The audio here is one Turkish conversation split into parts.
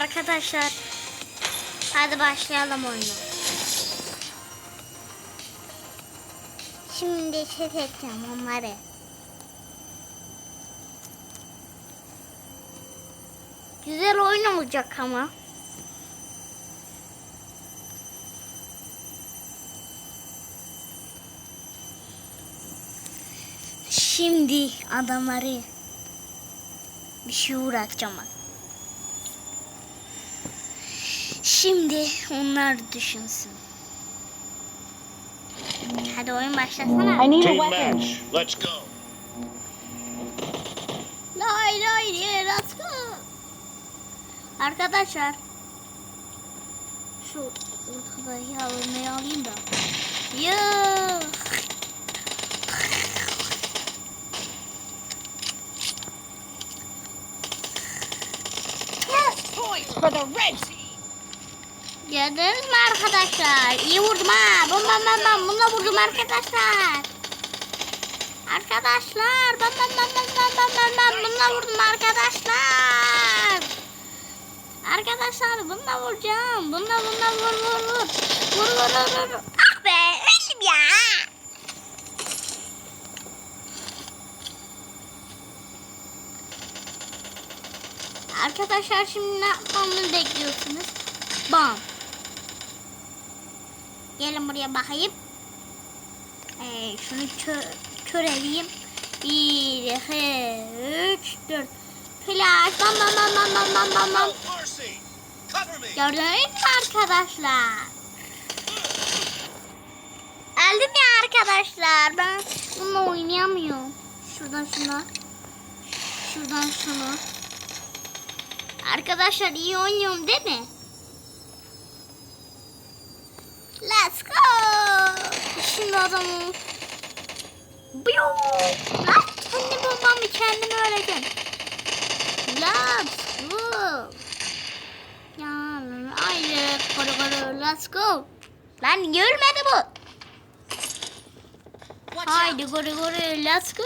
arkadaşlar. Hadi başlayalım oyunu. Şimdi set edeceğim onları. Güzel oyun olacak ama. Şimdi adamları bir şey uğratacağım. Şimdi onlar düşünsün. Hadi oyun başlasana. I need a Team weapon. match. Let's go. Lay lay diye let's go. Arkadaşlar. Şu ortadaki almayı alayım da. Yuh. For the red team. Gördünüz mü arkadaşlar? İyi vurdum ha. Bam bam bam bam. Bununla vurdum arkadaşlar. Arkadaşlar. Bam bam bam bam bam bam bam bam. Bununla vurdum arkadaşlar. Arkadaşlar bununla vuracağım. Bununla bununla vur vur vur. Vur vur vur vur. Ah be öldüm ya. Arkadaşlar şimdi ne yapmamı bekliyorsunuz? Bam. Gelin buraya bakayım. Ee, şunu kö kör edeyim. Bir, iki, üç, dört. Flash. Bam bam bam bam bam bam bam. Gördünüz mü arkadaşlar? Öldüm ya arkadaşlar. Ben bununla oynayamıyorum. Şuradan şuna. Şuradan şunu. Arkadaşlar iyi oynuyorum değil mi? Let's go. Adamı. Biyo. Lan kendi bombamı kendim öğrendim. Let's go. Ya haydi koru koru let's go. Lan görmedi bu. Haydi koru koru let's go.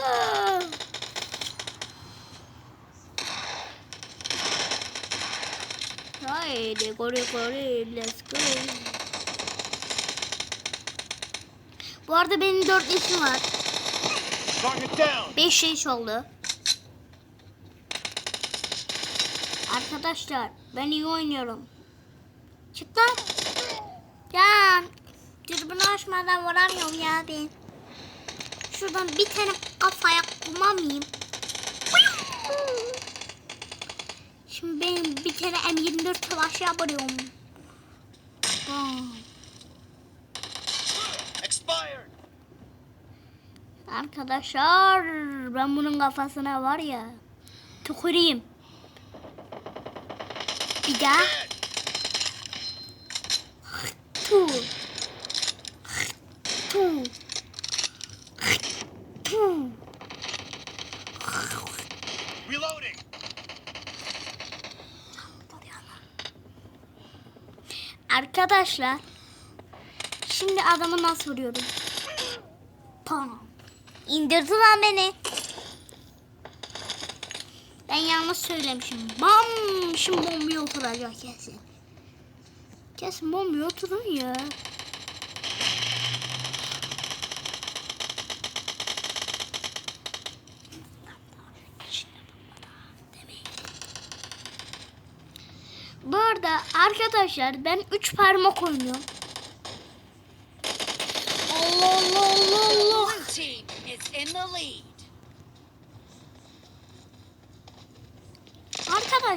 Haydi koru koru let's go. Bu arada benim dört yaşım var. Target down. Beş yaş oldu. Arkadaşlar ben iyi oynuyorum. Çık lan. Ya dürbünü açmadan vuramıyorum ya ben. Şuradan bir tane kafaya kumamayayım. Şimdi ben bir kere M24 savaş yapıyorum. Bam. Arkadaşlar ben bunun kafasına var ya tüküreyim. Bir daha. Tu. Tu. Tu. Reloading. Arkadaşlar şimdi adamı nasıl vuruyorum? Tamam. İndirdi lan beni. Ben yanlış söylemişim. Bam! Şimdi bombaya oturacak kesin. Kesin bombaya oturun ya. Bu arada arkadaşlar ben 3 parmak oynuyorum. Allah Allah Allah Allah. Blue team is in the lead.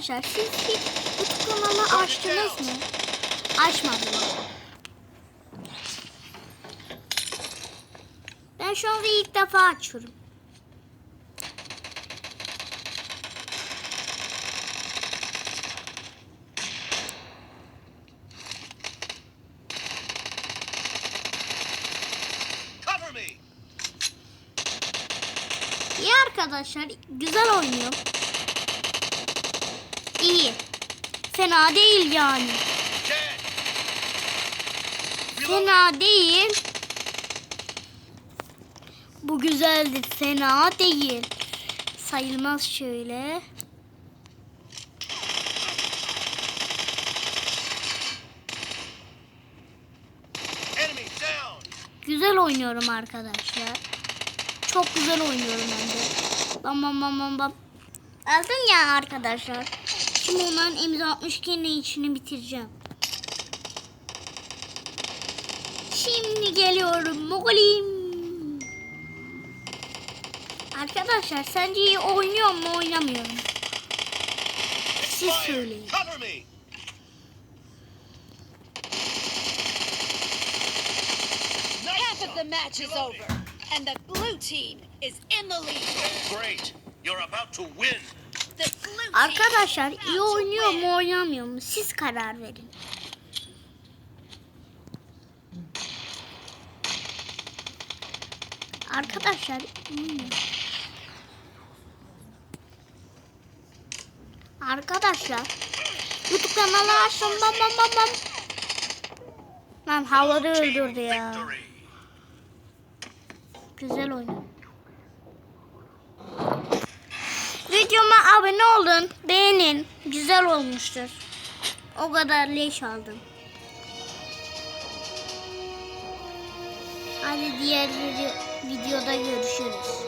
Arkadaşlar siz hiç kanalı açtınız mı? Açmadınız. Ben şu anda ilk defa açıyorum. İyi arkadaşlar. Güzel oynuyor iyi. Fena değil yani. Fena değil. Bu güzeldi. Fena değil. Sayılmaz şöyle. Güzel oynuyorum arkadaşlar. Çok güzel oynuyorum bence. Bam bam bam bam bam. Aldım ya arkadaşlar. Şimdi onların M62'nin içini bitireceğim. Şimdi geliyorum Mogolim. Arkadaşlar sence iyi oynuyor mu oynamıyorum? Siz Fire! söyleyin. The match is over, and the blue team is in the lead. Great! You're about to win! Arkadaşlar iyi oynuyor mu oynamıyor mu? Siz karar verin. Arkadaşlar? Arkadaşlar YouTube kanalı açtım bam bam bam bam. Lan havada öldürdü ya. Güzel oyun. Abone olun, beğenin. Güzel olmuştur. O kadar leş aldım. Hadi diğer video- videoda görüşürüz.